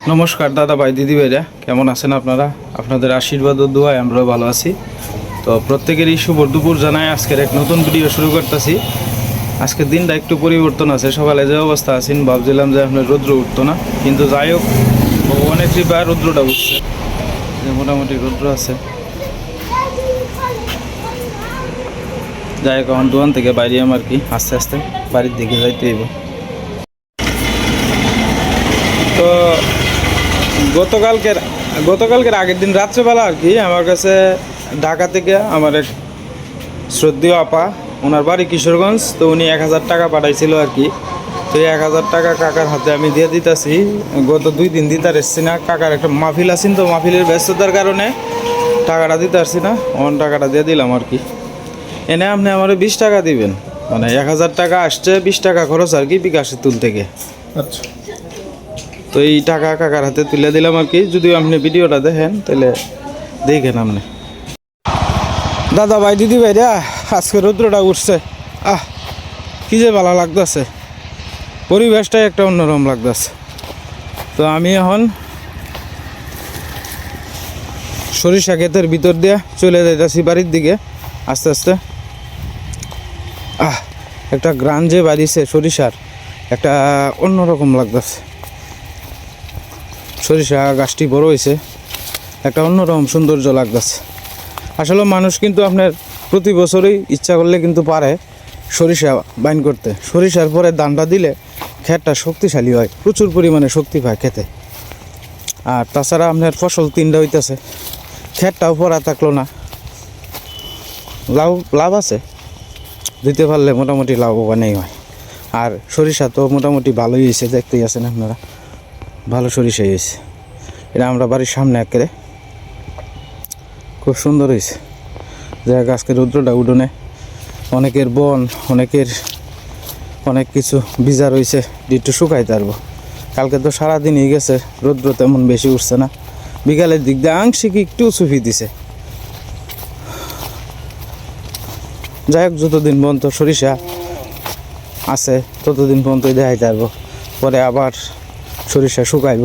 নমস্কার দাদা ভাই, দিদি ভাইরা, কেমন আছেন আপনারা? আপনাদের আশীর্বাদ ও দোয়ায় আমরাও ভালো আছি। তো প্রত্যেকেরই শুভ দুপুর জানায় আজকের এক নতুন ভিডিও শুরু করতেছি। আজকের দিনটা একটু পরিবর্তন আছে, সকালে যে অবস্থা আছেন, ভাবছিলাম যে আপনার রৌদ্র উঠতো না, কিন্তু যাই হোক ভগবানের কৃপা রৌদ্রটা উঠছে। যে মোটামুটি রৌদ্র আছে। যাই হোক, এখন দোকান থেকে বাইরে আর কি, আস্তে আস্তে বাড়ির দিকে যাইতে হইব। তো গতকালকের গতকালকের আগের দিন রাত্রেবেলা আর কি আমার কাছে ঢাকা থেকে আমার এক শ্রদ্ধেয় আপা, ওনার বাড়ি কিশোরগঞ্জ, তো উনি এক হাজার টাকা পাঠাইছিল আর কি। তো এক হাজার টাকা কাকার হাতে আমি দিয়ে দিতেছি। গত দুই দিন দিতে এসছি না। কাকার একটা মাহফিল আছেন তো, মাহফিলের ব্যস্ততার কারণে টাকাটা দিতে পারছি না। অন টাকাটা দিয়ে দিলাম আর কি। এনে আপনি আমার বিশ টাকা দিবেন। মানে এক হাজার টাকা আসছে, বিশ টাকা খরচ আর কি বিকাশের তুল থেকে। আচ্ছা। তো এই টাকা কাকার হাতে তুলে দিলাম আর কি। যদি আপনি ভিডিওটা দেখেন, তাহলে দেখেন আপনি। দাদা ভাই, দিদি ভাই রে আজকে রৌদ্রটা উঠছে। আহ, কি যে ভালো লাগতেছে। পরিবেশটাই একটা অন্যরকম লাগতেছে। তো আমি এখন সরিষা ক্ষেতের ভিতর দিয়ে চলে যাইতেছি বাড়ির দিকে, আস্তে আস্তে। আহ, একটা গ্রান যে বাড়িছে সরিষার, একটা অন্যরকম লাগতেছে। সরিষা গাছটি বড় হয়েছে। একটা অন্যরকম সৌন্দর্য লাগতেছে। আসলে মানুষ কিন্তু আপনার প্রতি বছরই ইচ্ছা করলে কিন্তু পারে সরিষা বাইন করতে। সরিষার পরে দানটা দিলে ক্ষেতটা শক্তিশালী হয়, প্রচুর পরিমাণে শক্তি পায় খেতে আর তাছাড়া আপনার ফসল তিনটা হইতেছে। ক্ষেতটাও পরা থাকল না। লাভ লাভ আছে। দিতে পারলে মোটামুটি লাভবানই হয়। আর সরিষা তো মোটামুটি ভালোই হয়েছে, দেখতেই আছেন আপনারা। ভালো সরিষা হয়েছে। এটা আমরা বাড়ির সামনে একেবারে খুব সুন্দর হয়েছে। যাক আজকে রৌদ্রটা উঠোনে অনেকের বন, অনেকের অনেক কিছু বিজা রয়েছে একটু শুকাইতে পারব। কালকে তো সারাদিনই গেছে, রৌদ্র তেমন বেশি উঠছে না। বিকালের দিক দিয়ে আংশিক একটু চুফি দিছে। যাই হোক, যতদিন পর্যন্ত সরিষা আছে, ততদিন পর্যন্তই দেখাইতে পারব। পরে আবার সরিষা শুকাইব,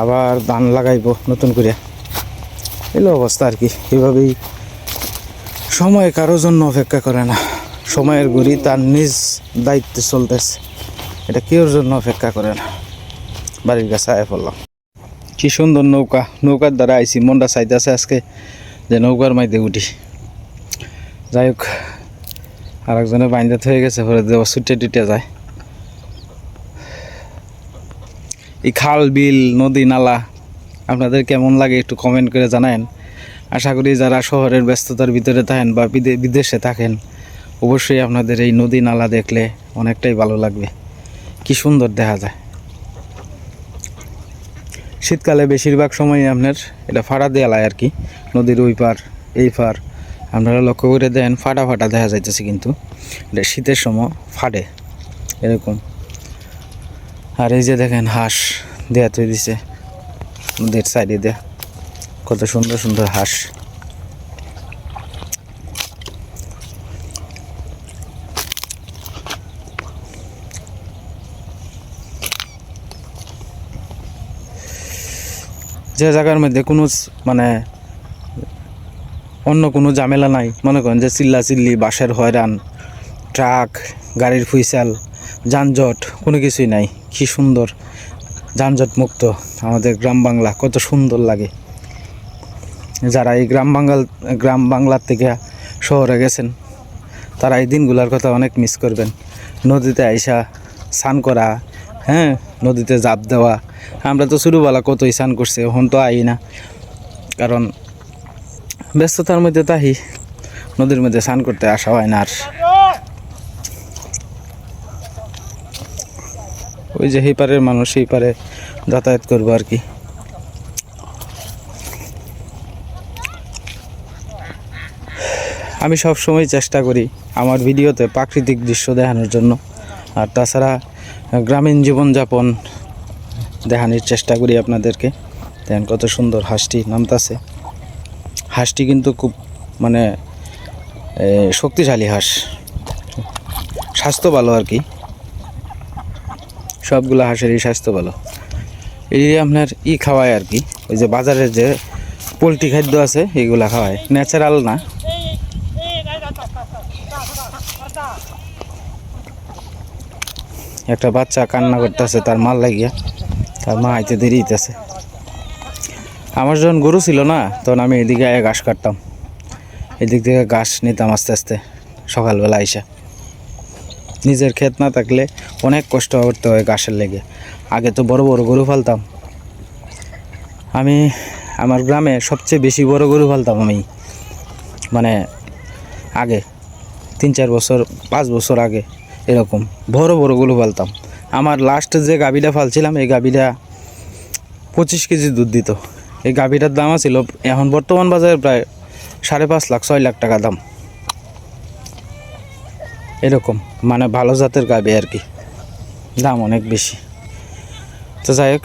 আবার ধান লাগাইব নতুন করে। এলো অবস্থা আর কি, এভাবেই সময় কারোর জন্য অপেক্ষা করে না। সময়ের গুড়ি তার নিজ দায়িত্বে চলতেছে, এটা কেউর জন্য অপেক্ষা করে না। বাড়ির কাছে আয় পড়লাম। কি সুন্দর নৌকা, নৌকার দ্বারা আইছি, মনটা চাইতেছে আজকে যে নৌকার মাইতে উঠি। যাই হোক আর একজনে বাইন্দাত হয়ে গেছে, পরে দেওয়া ছুটে টুটে যায়। এই খাল, বিল, নদী, নালা, আপনাদের কেমন লাগে একটু কমেন্ট করে জানায়েন। আশা করি যারা শহরের ব্যস্ততার ভিতরে থাকেন বা বিদে- বিদেশে থাকেন, অবশ্যই আপনাদের এই নদী, নালা দেখলে অনেকটাই ভালো লাগবে। কি সুন্দর দেখা যায়। শীতকালে বেশিরভাগ সময়ই আপনার এটা ফাড়া দেয়ালায় আর কি, নদীর ওই পার, এই পার, আপনারা লক্ষ্য করে দেন ফাটা ফাটা দেখা যাইতেছে কিন্তু। এটা শীতের সময় ফাটে, এরকম। আর এই যে দেখেন হাঁস দেয়া তৈরি দিছে। নদীর সাইডে দেয়া। কত সুন্দর সুন্দর হাঁস। যে জায়গার মধ্যে কোনো মানে অন্য কোনো ঝামেলা নাই। মনে করেন যে চিল্লা চিল্লি বাসের হয়রান, ট্রাক, গাড়ির ফুইসাল যানজট, কোনো কিছুই নাই। কি সুন্দর যানজট মুক্ত। আমাদের গ্রাম বাংলা কত সুন্দর লাগে। যারা এই গ্রাম বাঙ্গাল, গ্রাম বাংলার থেকে শহরে গেছেন, তারা এই দিনগুলোর কথা অনেক মিস করবেন। নদীতে আইসা স্নান করা হ্যাঁ? নদীতে জাপ দেওয়া। আমরা তো ছোটোবেলা কতই স্নান করছি, এখন তো আই না। কারণ ব্যস্ততার মধ্যে তাহি নদীর মধ্যে স্নান করতে আসা হয় না আর। ওই যে এই পারের মানুষ, এই পারে যাতায়াত করব আর কি। আমি সব সময় চেষ্টা করি আমার ভিডিওতে প্রাকৃতিক দৃশ্য দেখানোর জন্য। আর তাছাড়া গ্রামীণ জীবনযাপন দেখানোর চেষ্টা করি আপনাদেরকে। দেখেন কত সুন্দর হাঁসটি নামতাছে। হাঁসটি কিন্তু খুব মানে শক্তিশালী হাঁস। স্বাস্থ্য ভালো আর কি। সবগুলো হাঁসেরই স্বাস্থ্য ভালো। এই আপনার ই খাওয়ায় আর কি, ওই যে বাজারের যে পোলট্রি খাদ্য আছে, এগুলা খাওয়ায়। ন্যাচারাল না। একটা বাচ্চা কান্না করতেছে, তার মাল লাগিয়া। তার মা আইতে দেরি হইতেছে। আমার যখন গরু ছিল না, তখন আমি এদিকে ঘাস কাটতাম। এদিক থেকে ঘাস নিতাম আস্তে আস্তে, সকালবেলা আইসা। নিজের ক্ষেত না থাকলে অনেক কষ্ট করতে হয় ঘাসের লেগে। আগে তো বড় বড় গরু ফালতাম আমি আমার গ্রামে সবচেয়ে বেশি বড় গরু ফালতাম আমি। মানে আগে, তিন চার বছর, পাঁচ বছর আগে এরকম বড় বড় গরু ফালতাম আমার লাস্ট যে গাবিটা ফালছিলাম এই গাবিটা পঁচিশ কেজি দুধ দিত। এই গাভিটার দাম ছিল এখন বর্তমান বাজারে প্রায় সাড়ে পাঁচ লাখ, ছয় লাখ টাকা দাম। এরকম মানে ভালো জাতের গাবে আর কি। দাম অনেক বেশি। তো যাই হোক,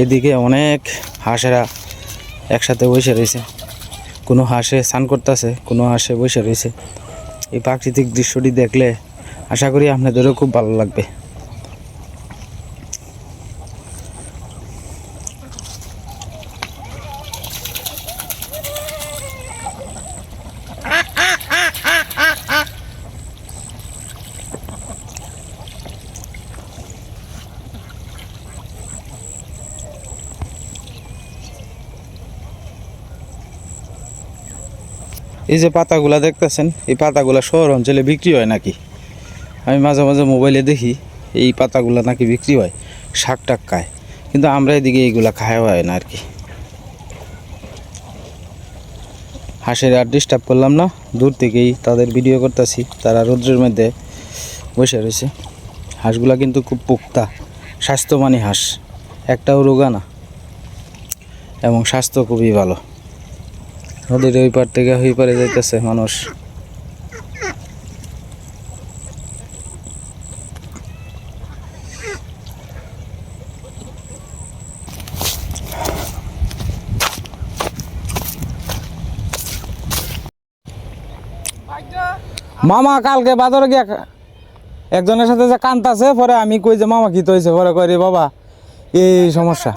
এদিকে অনেক হাঁসেরা একসাথে বসে রয়েছে। কোনো হাঁসে স্নান করতেছে, কোনো হাঁসে বসে রয়েছে। এই প্রাকৃতিক দৃশ্যটি দেখলে আশা করি আপনাদেরও খুব ভালো লাগবে। এই যে পাতাগুলা দেখতেছেন, এই পাতাগুলা শহর অঞ্চলে বিক্রি হয় নাকি? আমি মাঝে মাঝে মোবাইলে দেখি, এই পাতাগুলা নাকি বিক্রি হয়, শাক টাক খায়। কিন্তু আমরা এদিকে এইগুলা খাওয়া হয় না আর কি হাঁসের আর ডিস্টার্ব করলাম না, দূর থেকেই তাদের ভিডিও করতেছি, তারা রৌদ্রের মধ্যে বসে রয়েছে। হাঁসগুলা কিন্তু খুব পোক্তা স্বাস্থ্যমানী হাঁস, একটাও রোগা না, এবং স্বাস্থ্য খুবই ভালো। নদীর ওই পার থেকে ওই পারে যাইতেছে মানুষ। মামা, কালকে বাজারে গিয়া একজনের সাথে যে কান্তাছে, পরে আমি কই যে মামা কি তো হয়েছে পরে কই বাবা, এই সমস্যা।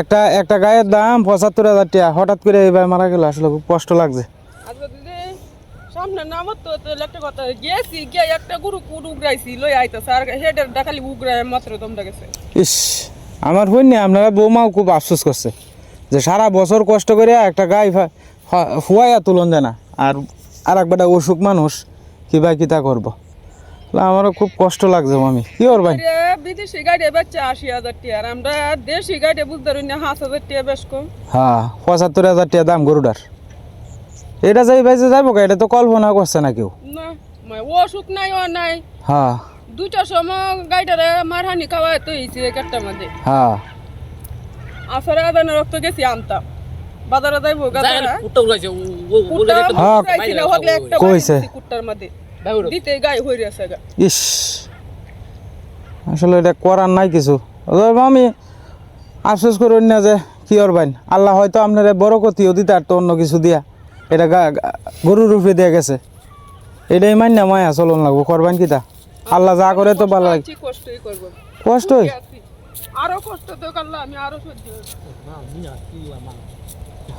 একটা একটা গায়ের দাম পঁচাত্তর হাজার টাকা। হঠাৎ করে এইবার মারা গেল আসলে খুব কষ্ট লাগছে। সামনে নামত তো তো একটা কথা গেছি গিয়ে একটা গুরু কুড়ু উগরাইছি লই আইতাছে আর হেডের ডাকালি উগরায় মাত্র দমটা গেছে। ইস আমার বোন না আপনারা বৌমাও খুব আফসোস করছে। যে সারা বছর কষ্ট করে একটা গাই ফুয়াইয়া তুলন যায় না। আর আর একবারটা অসুখ মানুষ কিবা কিতা করব তা আমারও খুব কষ্ট লাগছে মামি কি করবাই আরে বিদেশি গাড়ি বাচ্চা আশি হাজার টিয়ার আমরা দেশি গাড়ি বুঝতে পারি না হাঁস হাজার টিয়া বেশ কম হ্যাঁ পঁচাত্তর হাজার টাকা দাম গরুটার এটা যাই ভাই যে যাব কা এটা তো কল্পনা করছে না কেউ না মানে অসুখ নাই ও নাই হ্যাঁ দুইটার সময় গাড়িটারে মারহানি খাওয়াই তো হয়েছে একটা মধ্যে হ্যাঁ আসরে আদানে রক্ত গেছি আনতাম বাজারে যাইবো উলাইছে হ্যাঁ একটা কইছে। কুত্তার মধ্যে দিতে গায়ে হয়ে আছে ইস আসলে এটা করার নাই কিছু। আমি আফসোস করুন না যে কি করবেন। আল্লাহ হয়তো আপনার বড় ক্ষতিও দিতে আর তো অন্য কিছু দিয়া। এটা গরুর রূপে দিয়ে গেছে। এটাই মান্য না মায়া চলন লাগবো। করবেন কিতা? আল্লাহ যা করে তো ভালো লাগে। কষ্টই আরও কষ্ট তো আমি আরও সহ্য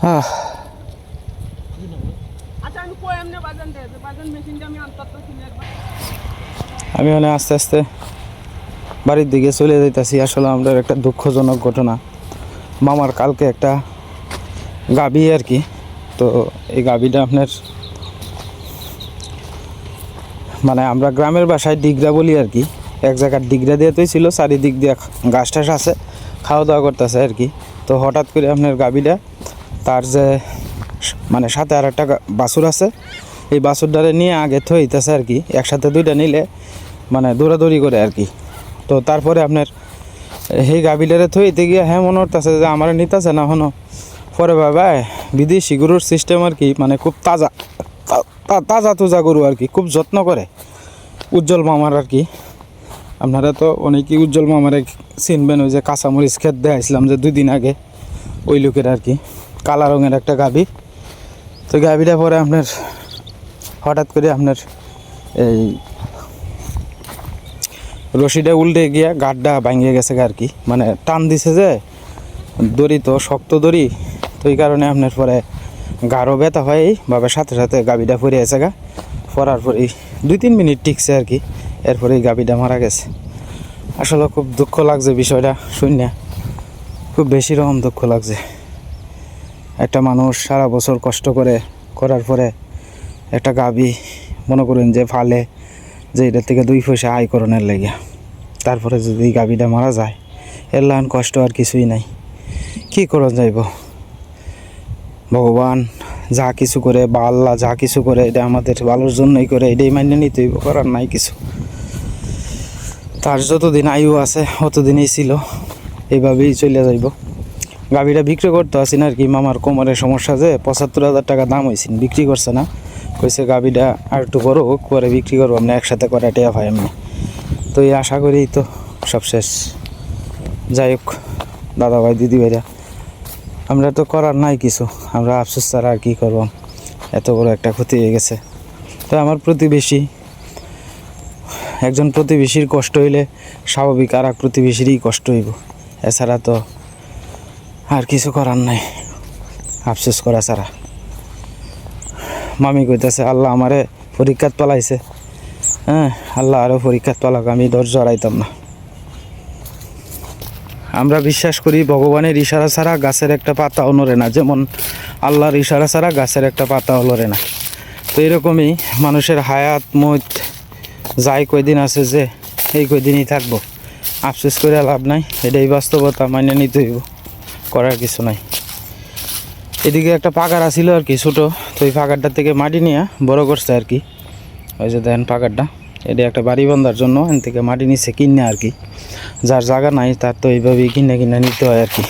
হ্যাঁ আচ্ছা আমি মানে আস্তে আস্তে বাড়ির দিকে চলে যাইতাছি। আসলে আমাদের একটা দুঃখজনক ঘটনা। মামার কালকে একটা গাবি আর কি। তো এই গাবিটা আপনার মানে আমরা গ্রামের বাসায় ডিগরা বলি আর কি। এক জায়গার ডিগরা দিয়ে তো ছিল, চারিদিক দিয়ে গাছ টাছ আছে, খাওয়া দাওয়া করতেছে আর কি। তো হঠাৎ করে আপনার গাবিটা তার যে মানে সাথে আর একটা বাছুর আছে। এই বাছুরটারে নিয়ে আগে থইতেছে আর কি, একসাথে দুইটা নিলে মানে দৌড়াদৌড়ি করে আর কি। তো তারপরে আপনার সেই গাবিটারে থইতে গিয়ে হ্যাঁ মনে হতেছে যে আমার নিতেছে না হনো। পরে বাবা বিদেশি গরুর সিস্টেম আর কি মানে খুব তাজা তাজা তুজা গরু আর কি, খুব যত্ন করে। উজ্জ্বল মামার আর কি। আপনারা তো অনেকেই উজ্জ্বল মামারে চিনবেন, ওই যে কাঁচামরিচ খেত দেখাইছিলাম যে দুই দিন আগে ওই লোকের আর কি, কালা রঙের একটা গাবি তো গাবিটা পরে আপনার হঠাৎ করে আপনার এই রশিটা উল্টে গিয়া গাড্ডা ভাঙিয়ে গেছে আর কি। মানে টান দিছে যে, দড়ি তো, শক্ত দড়ি, তো এই কারণে আপনার পরে গাঢ় ব্যথা হয় ভাবে সাথে সাথে গাবিটা পরে আছে গা। পরার পরেই দুই তিন মিনিট টিকছে আর কি এরপরেই গাবিটা মারা গেছে। আসলে খুব দুঃখ লাগছে বিষয়টা শূন্য। খুব বেশি রকম দুঃখ লাগছে। একটা মানুষ সারা বছর কষ্ট করে করার পরে একটা গাবি মনে করেন যে ফালে যে এটার থেকে দুই পয়সা আয় করণের লেগে। তারপরে যদি গাবিটা মারা যায়, এর কষ্ট আর কিছুই নাই। কি করা যাইব? ভগবান যা কিছু করে বা আল্লাহ যা কিছু করে, এটা আমাদের ভালোর জন্যই করে, এটাই মান্য নিতে হইব, করার নাই কিছু। তার যতদিন আয়ু আছে, অতদিনই ছিল এইভাবেই চলে যাইব। গাভীটা বিক্রি করতে আসি না আর কি। মামার কোমরের সমস্যা যে পঁচাত্তর হাজার টাকা দাম হয়েছিল বিক্রি করছে না। কইছে গাভীটা আর একটু বড় হোক বিক্রি করব। আপনি একসাথে করে টেয়া ভাই এমনি তো এই আশা করি তো সব শেষ। যাই হোক, দাদা ভাই, দিদি ভাইরা, আমরা তো করার নাই কিছু। আমরা আফসোস ছাড়া আর কী করব? এত বড় একটা ক্ষতি হয়ে গেছে। তো আমার প্রতিবেশী, একজন প্রতিবেশীর কষ্ট হইলে স্বাভাবিক আর এক প্রতিবেশীরই কষ্ট হইব। এছাড়া তো আর কিছু করার নাই। আফসোস করা ছাড়া। মামি কইতাছে, আল্লাহ আমারে পরীক্ষাত পালাইছে। হ্যাঁ আল্লাহ আরও পরীক্ষাত পালাক, আমি ধৈর্য হারাইতাম না। আমরা বিশ্বাস করি ভগবানের ইশারা ছাড়া গাছের একটা পাতাও নড়ে না, যেমন আল্লাহর ইশারা ছাড়া গাছের একটা পাতাও লড়ে না। তো এরকমই মানুষের হায়াত, মত, যাই কয়দিন আছে যে, এই কয়দিনই থাকব। আফসোস করে লাভ নাই, এটাই বাস্তবতা, মাইনে নিতে হইব। করার কিছু নাই। এদিকে একটা পাকার ছিল আর কি, ছোটো। তো ওই পাকারটার থেকে মাটি নিয়ে বড় করছে আর কি। ওই যে দেখেন পাকারটা এটা একটা বাড়ি বান্ধার জন্য এখান থেকে মাটি নিচ্ছে কিনে আর কি। যার জায়গা নাই, তার তো এইভাবেই কিনে কিনে নিতে হয় আর কি।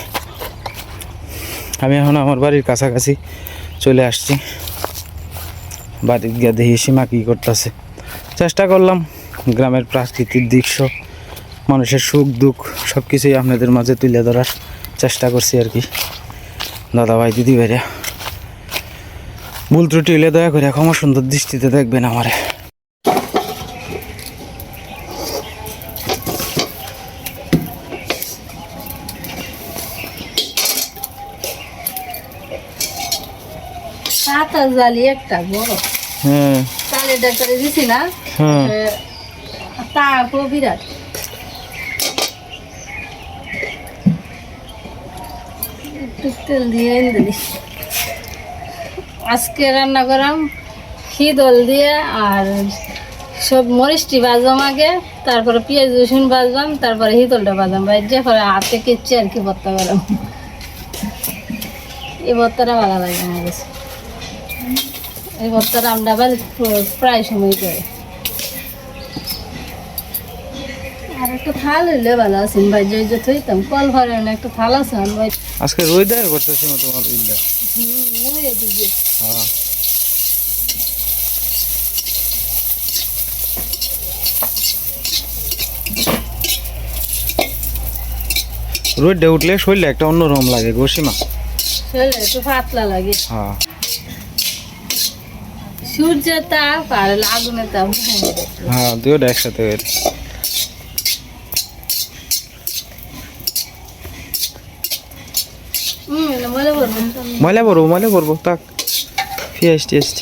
আমি এখন আমার বাড়ির কাছাকাছি চলে আসছি। বাড়ির গিয়ে দেখি সীমা কী করতেছে। চেষ্টা করলাম, গ্রামের প্রাকৃতিক দৃশ্য, মানুষের সুখ দুঃখ সব কিছুই আপনাদের মাঝে তুলে ধরার। চেষ্টা করছি আর কি। দাদা ভাই দিদি ভাইরা। ভুল ত্রুটি হলে দয়া করে ক্ষমা সুন্দর দৃষ্টিতে দেখবেন আমারে। পাতা জালি একটা বড়। হ্যাঁ। তালে ডাক্তারে দিছি না। হ্যাঁ। তারপর বিরাট। তেল দিয়ে এনে দিলি আজকে রান্না করাম খিদল দিয়ে আর সব মরিচটি বাজাম আগে, তারপরে পেঁয়াজ, রসুন বাজবাম তারপরে হিতলটা বাজাম বাজে পরে হাতে কেচি আর কি ভর্তা করাম। এই ভর্তাটা ভালো লাগে আমার কাছে। এই ভর্তাটা আমরা আবার প্রায় সময় করি। আর একটা থাল হইলে ভালো আছেন, ভাই, যে যে থইতাম, কল ভরে একটা থাল আছে আমি আজকে রোদ দেয় করতেছি না তোমার ইল্লা হ্যাঁ। রোদে উঠলে শরীরে একটা অন্যরকম লাগে গোসীমা শরীরে একটু পাতলা লাগে। হ্যাঁ। সূর্যের তাপ আর আগুনের তাপ। হ্যাঁ দুইটা একসাথে হয়ে হুম মনে করব ময়লা পড়ব ময়লা পড়ব তাক পেঁয়াজ টেস্ট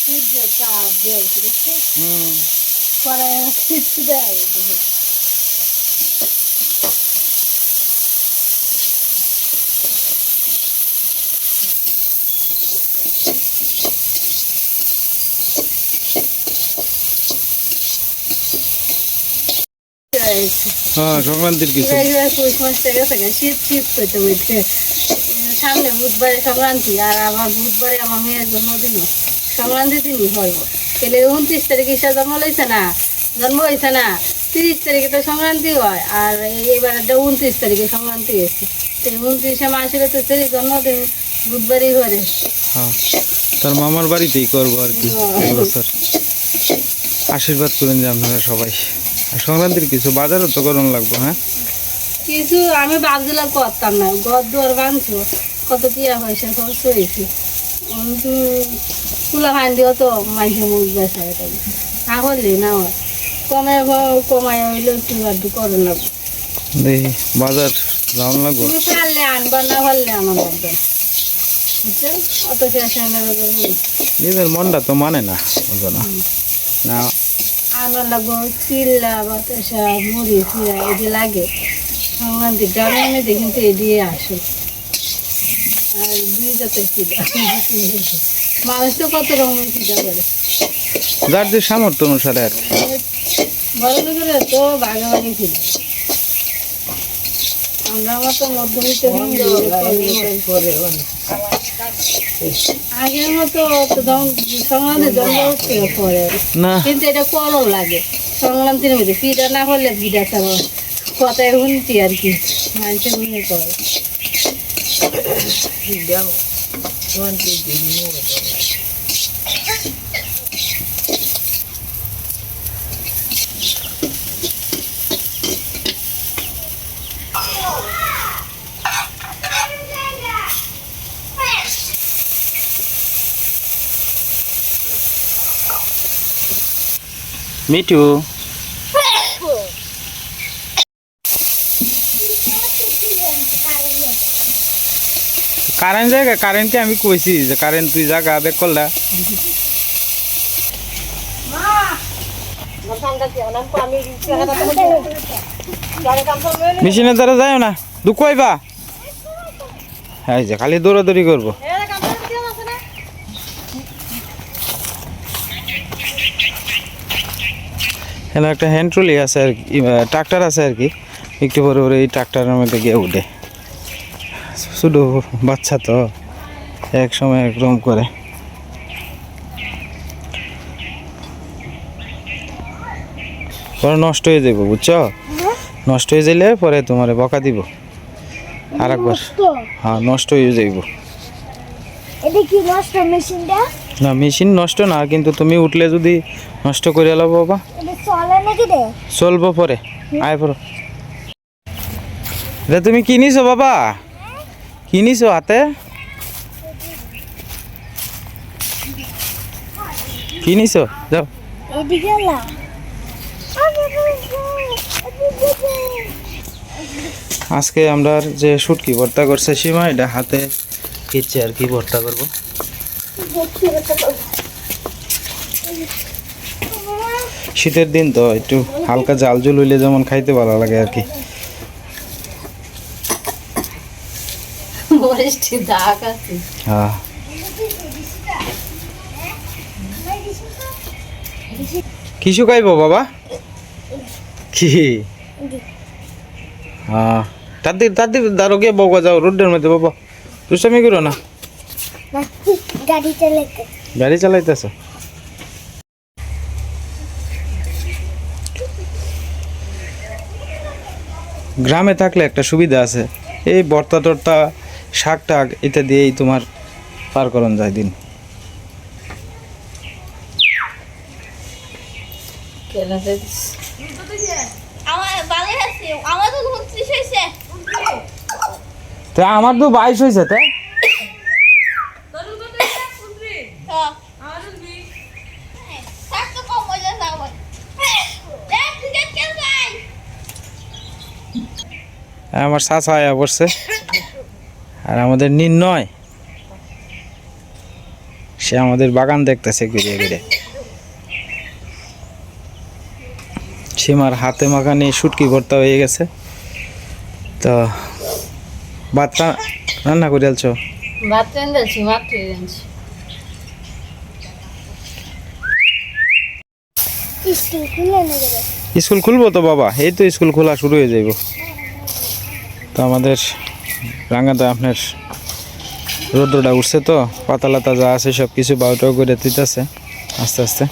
সূর্যের তাপ দিয়ে দেখছি পরে শীত দেয় হ্যাঁ সংক্রান্তির কিছু। শীত শীত করতে বলছে সামনে বুধবারে সংক্রান্তি আর আমার বুধবারে আমার মেয়ের জন্মদিন সংক্রান্তি দিনই হইব তাহলে উনত্রিশ তারিখে সে জন্ম লইছে না? জন্ম হয়েছে না? তিরিশ তারিখে তো সংক্রান্তি হয় আর এবার উনত্রিশ তারিখে সংক্রান্তি হয়েছে তো উনত্রিশে মাসের তো সেই জন্মদিন বুধবারই করে হ্যাঁ। তার মামার বাড়িতেই করব আর কি এই আশীর্বাদ করেন যে আপনারা সবাই। সংক্রান্তির কিছু বাজারও তো গরম লাগবো হ্যাঁ? কিছু আমি ভাবছিলাম করতাম না ঘর দুয়ার বাঁধছো কত টিয়া পয়সা খরচ হয়েছে। কুলা খান দিও তো মাঝে মুখ বেসা এটা না করলে না। কমে কমায় হইলে একটু আধটু করে নেব দেখি বাজার যাওয়ান লাগবো। তুমি পারলে আনবা না পারলে আমার লাগবে অত শেষ নিজের মনটা তো মানে না বুঝো না। না আনার লাগবো চিল্লা বাতাসা মুড়ি চিরা এটি লাগে। সংক্রান্তি মধ্যে কিন্তু এদিকে আসো। আর দুই জাতের চিড়া মানুষ তো কত রকমের চিড়া করে। যার যে সামর্থ্য অনুসারে আর কি। বড় লোকের তো ভাগাভাগি ছিল আমরা মতো মধ্যবিত্ত আগের মতো তো সংক্রান্তি জন্ম পরে। না। কিন্তু এটা কলম লাগে। সংক্রান্তির মধ্যে পিঠা না করলে পিঠা খাব কথায় শুনছি আর কি। মানুষের মনে করে। মিঠু কারেন্ট জায়গা কারেন্টকে আমি কইছি যে কারেন্ট তুই জায়গা বেক করলা মেশিনের দ্বারা যায় না। দুঃখ হইবা? এই যে, খালি দৌড়াদৌড়ি করব। এখানে একটা হ্যান্ড ট্রলি আছে আর কি ট্রাক্টর আছে আর কি। একটু পরে পরে এই ট্রাক্টরের মধ্যে গিয়ে উঠে। শুধু বাচ্চা তো এক সময় একরকম করে। পরে নষ্ট হয়ে যাব বুঝছ? নষ্ট হয়ে যাইলে পরে তোমার বকা দিব। আর একবার হ্যাঁ নষ্ট হয়ে যাইব। না মেশিন নষ্ট না কিন্তু তুমি উঠলে যদি নষ্ট করে এলো বাবা। এটা চলে নাকি রে? চলবো পরে। আয় পড়ো। রে তুমি কিনিছো বাবা? কিনিছো হাতে? কিনিছো? যাও। আজকে আমরা যে শুটকি ভর্তা করছে সীমা এটা হাতে কিচ্ছে আর কি ভর্তা করব। শীতের দিন তো একটু হালকা জাল জল হইলে যেমন খাইতে ভালো লাগে আর কি। হ্যাঁ। কি শুকাইব বাবা? কি? হ্যাঁ। তাদের তাদের দাঁড়ো গিয়ে বউকা যাও রোডের মধ্যে বাবা দুষ্টামি করো না। গাড়ি চালাইতেছ? গ্রামে থাকলে একটা সুবিধা আছে। এই বর্তা টর্তা শাক টাক এটা দিয়েই তোমার পার করন যায় দিন। আমার তো বাইশ হয়েছে তাই থাক তো কম হয়ে যাচ্ছে আমার দেখ ক্রিকেট খেলবে আমার চাচা আয়া পড়ছে। আর আমাদের নির্ণয় সে আমাদের বাগান দেখতেছে ঘিরে ঘিরে সীমার হাতে মাখানি শুটকি ভর্তা হয়ে গেছে। তো ভাত রান্না করে আলছো? ভাত স্কুল খুলবো তো বাবা এই তো স্কুল খোলা শুরু হয়ে যাইব। তো আমাদের রাঙ্গাতে আপনার রৌদ্রটা উঠছে তো পাতা লাতা যা আছে সব কিছু বাউটাও করে দিতেছে আস্তে আস্তে।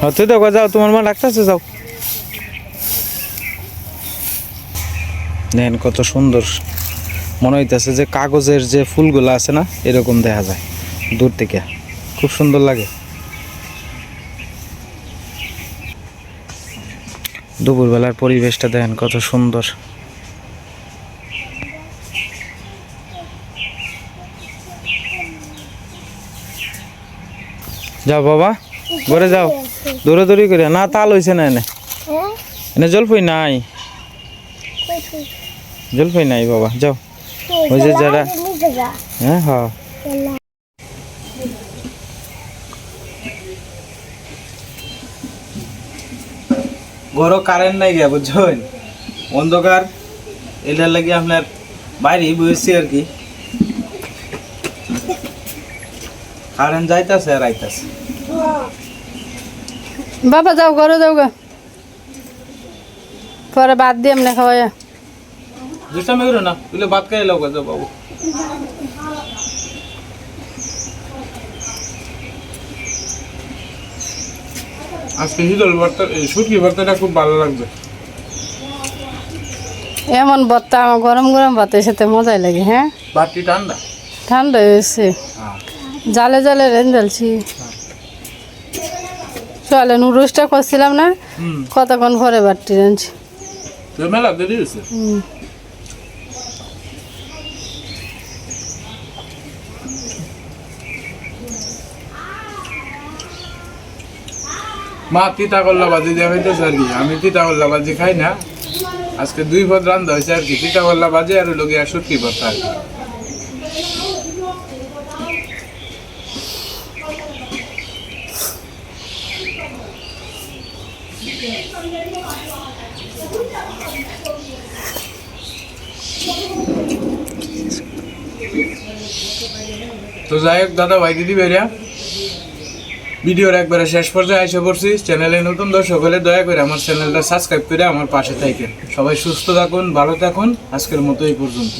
হ্যাঁ, তুই দেখো যাও তোমার মা ডাকতেছে যাও। দেখেন কত সুন্দর মনে হইতেছে যে কাগজের যে ফুলগুলো আছে না এরকম দেখা যায় দূর থেকে। খুব সুন্দর লাগে। দুপুরবেলার পরিবেশটা দেখেন কত সুন্দর। যাও বাবা ঘরে যাও। দৌড়াদৌড়ি করে। না তাল হয়েছে না এনে। এনে জলপাই নাই। জলপাই নাই বাবা যাও। ওই যে যারা হ্যাঁ হ্যাঁ। ঘর কারেন্ট নাই গিয়া বুঝছেন? অন্ধকার এটার লাগে আপনার বাইরে বসছি আর কি। কারেন্ট যাইতাছে আর আইতাছে। বাবা যাও ঘরে যাও গা। পরে বাদ দিয়ে এমনি খাওয়াই দুষ্টামি করো না তুলে ভাত খাই লোক যাও বাবু। আজকে শীতল ভর্তা শুটকি ভর্তাটা খুব ভালো লাগবে। এমন ভর্তা আমার গরম গরম ভাতের সাথে মজাই লাগে হ্যাঁ? ঠান্ডা? ঠান্ডা হয়েছে। হ্যাঁ। জালে জালে রেন জ্বালছি চলে নুডলসটা করছিলাম না? কতক্ষণ পরে বাটটি রাঁধছি তো মেলা দেরি হয়েছে? মা তিতা করলা বাজি দেওয়া হইতেছে আর কি। আমি তিতা করলা বাজি খাই না। আজকে দুই পদ রান্ধা হয়েছে আর কি। তিতা করলা বাজি আর লোকে আর ভর্তা আর কি। তো যাই হোক, দাদা ভাই দিদি বেরিয়া ভিডিওর একবারে শেষ পর্যায়ে এসে পড়ছি। চ্যানেলে নতুন দর্শক হলে দয়া করে আমার চ্যানেলটা সাবস্ক্রাইব করে আমার পাশে থাকেন। সবাই সুস্থ থাকুন, ভালো থাকুন, আজকের মতো এই পর্যন্ত